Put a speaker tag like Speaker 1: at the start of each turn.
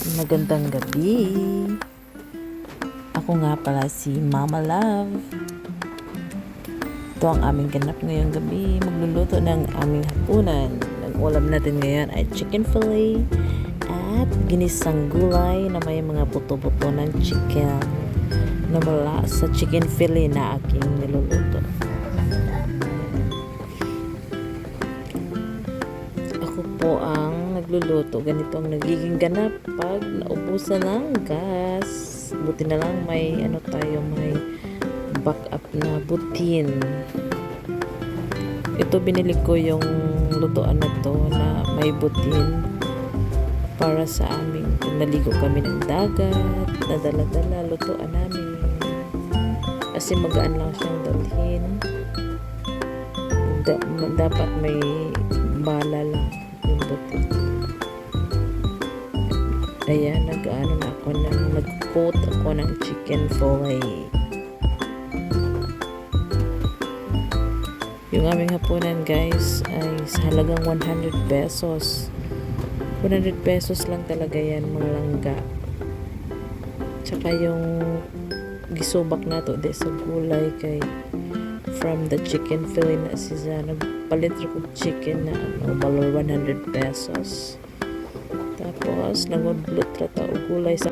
Speaker 1: Magandang gabi. Ako nga pala si Mama Love. Ito ang aming ganap ngayong gabi. Magluluto ng aming hapunan. Ang ulam natin ngayon ay chicken fillet at ginisang gulay na may mga buto-buto ng chicken na mula sa chicken fillet na aking niluluto. Ako po ang nagluluto. Ganito ang nagiging ganap pag naubusan ng gas. Buti na lang may ano tayo, may backup na butin. Ito binili ko yung lutoan na to na may butin para sa aming kung naligo kami ng dagat, nadala-dala, lutoan namin. Kasi magaan lang siyang dalhin. Da- dapat may bala lang Ayan, nag-ano na ako ng, nag-coat ako ng chicken fillet. Yung aming hapunan guys ay sa halagang 100 pesos. 100 pesos lang talaga yan mga langga. Tsaka yung gisubak na to de sa gulay kay from the chicken fillet na siya nagpalit ko chicken na ano balor 100 pesos tapos nangudlot ra ta og gulay sa